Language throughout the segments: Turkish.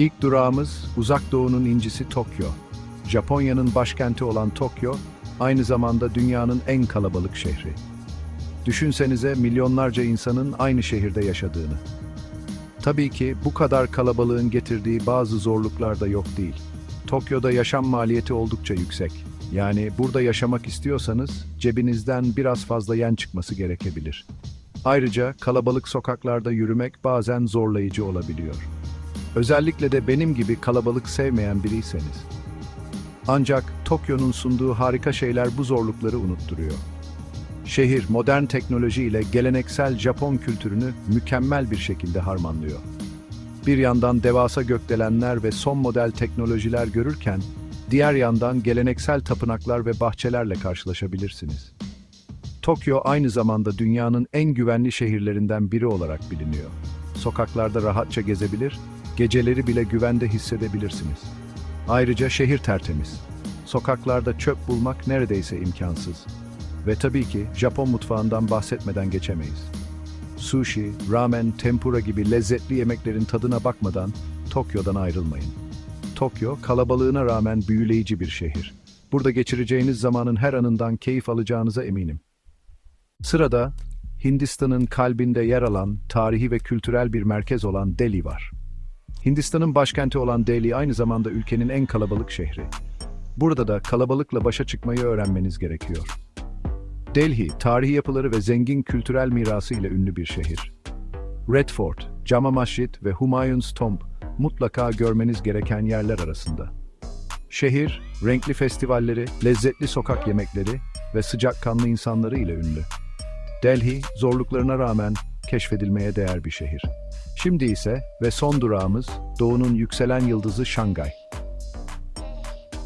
İlk durağımız Uzak Doğu'nun incisi Tokyo. Japonya'nın başkenti olan Tokyo, aynı zamanda dünyanın en kalabalık şehri. Düşünsenize milyonlarca insanın aynı şehirde yaşadığını. Tabii ki bu kadar kalabalığın getirdiği bazı zorluklar da yok değil. Tokyo'da yaşam maliyeti oldukça yüksek. Yani burada yaşamak istiyorsanız cebinizden biraz fazla yen çıkması gerekebilir. Ayrıca kalabalık sokaklarda yürümek bazen zorlayıcı olabiliyor. Özellikle de benim gibi kalabalık sevmeyen biriyseniz. Ancak Tokyo'nun sunduğu harika şeyler bu zorlukları unutturuyor. Şehir modern teknoloji ile geleneksel Japon kültürünü mükemmel bir şekilde harmanlıyor. Bir yandan devasa gökdelenler ve son model teknolojiler görürken, diğer yandan geleneksel tapınaklar ve bahçelerle karşılaşabilirsiniz. Tokyo aynı zamanda dünyanın en güvenli şehirlerinden biri olarak biliniyor. Sokaklarda rahatça gezebilir, geceleri bile güvende hissedebilirsiniz. Ayrıca şehir tertemiz. Sokaklarda çöp bulmak neredeyse imkansız. Ve tabii ki Japon mutfağından bahsetmeden geçemeyiz. Sushi, ramen, tempura gibi lezzetli yemeklerin tadına bakmadan Tokyo'dan ayrılmayın. Tokyo, kalabalığına rağmen büyüleyici bir şehir. Burada geçireceğiniz zamanın her anından keyif alacağınıza eminim. Sırada Hindistan'ın kalbinde yer alan tarihi ve kültürel bir merkez olan Delhi var. Hindistan'ın başkenti olan Delhi aynı zamanda ülkenin en kalabalık şehri. Burada da kalabalıkla başa çıkmayı öğrenmeniz gerekiyor. Delhi, tarihi yapıları ve zengin kültürel mirası ile ünlü bir şehir. Red Fort, Jama Masjid ve Humayun's Tomb mutlaka görmeniz gereken yerler arasında. Şehir, renkli festivalleri, lezzetli sokak yemekleri ve sıcakkanlı insanları ile ünlü. Delhi, zorluklarına rağmen keşfedilmeye değer bir şehir. Şimdi ise ve son durağımız Doğu'nun yükselen yıldızı Şangay.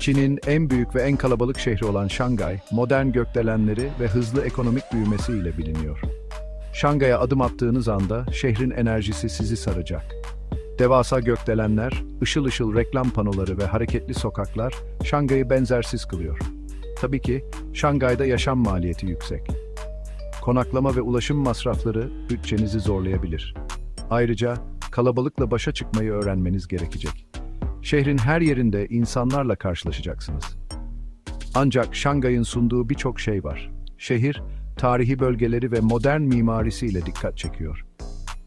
Çin'in en büyük ve en kalabalık şehri olan Şangay, modern gökdelenleri ve hızlı ekonomik büyümesiyle biliniyor. Şangay'a adım attığınız anda şehrin enerjisi sizi saracak. Devasa gökdelenler, ışıl ışıl reklam panoları ve hareketli sokaklar Şangay'ı benzersiz kılıyor. Tabii ki Şangay'da yaşam maliyeti yüksek. Konaklama ve ulaşım masrafları bütçenizi zorlayabilir. Ayrıca kalabalıkla başa çıkmayı öğrenmeniz gerekecek. Şehrin her yerinde insanlarla karşılaşacaksınız. Ancak Şangay'ın sunduğu birçok şey var. Şehir, tarihi bölgeleri ve modern mimarisiyle dikkat çekiyor.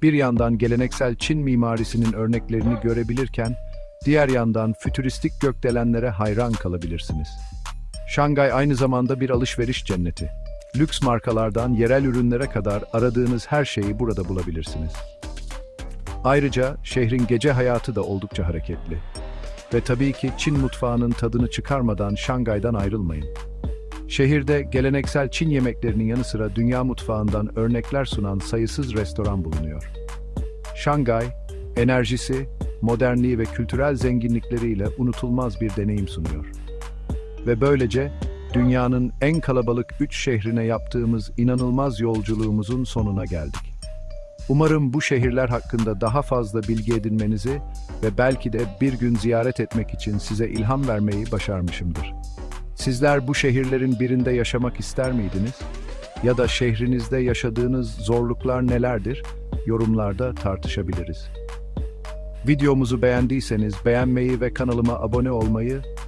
Bir yandan geleneksel Çin mimarisinin örneklerini görebilirken, diğer yandan fütüristik gökdelenlere hayran kalabilirsiniz. Şangay aynı zamanda bir alışveriş cenneti. Lüks markalardan yerel ürünlere kadar aradığınız her şeyi burada bulabilirsiniz. Ayrıca şehrin gece hayatı da oldukça hareketli. Ve tabii ki Çin mutfağının tadını çıkarmadan Şangay'dan ayrılmayın. Şehirde geleneksel Çin yemeklerinin yanı sıra dünya mutfağından örnekler sunan sayısız restoran bulunuyor. Şangay, enerjisi, modernliği ve kültürel zenginlikleriyle unutulmaz bir deneyim sunuyor. Ve böylece dünyanın en kalabalık üç şehrine yaptığımız inanılmaz yolculuğumuzun sonuna geldik. Umarım bu şehirler hakkında daha fazla bilgi edinmenizi ve belki de bir gün ziyaret etmek için size ilham vermeyi başarmışımdır. Sizler bu şehirlerin birinde yaşamak ister miydiniz? Ya da şehrinizde yaşadığınız zorluklar nelerdir? Yorumlarda tartışabiliriz. Videomuzu beğendiyseniz beğenmeyi ve kanalıma abone olmayı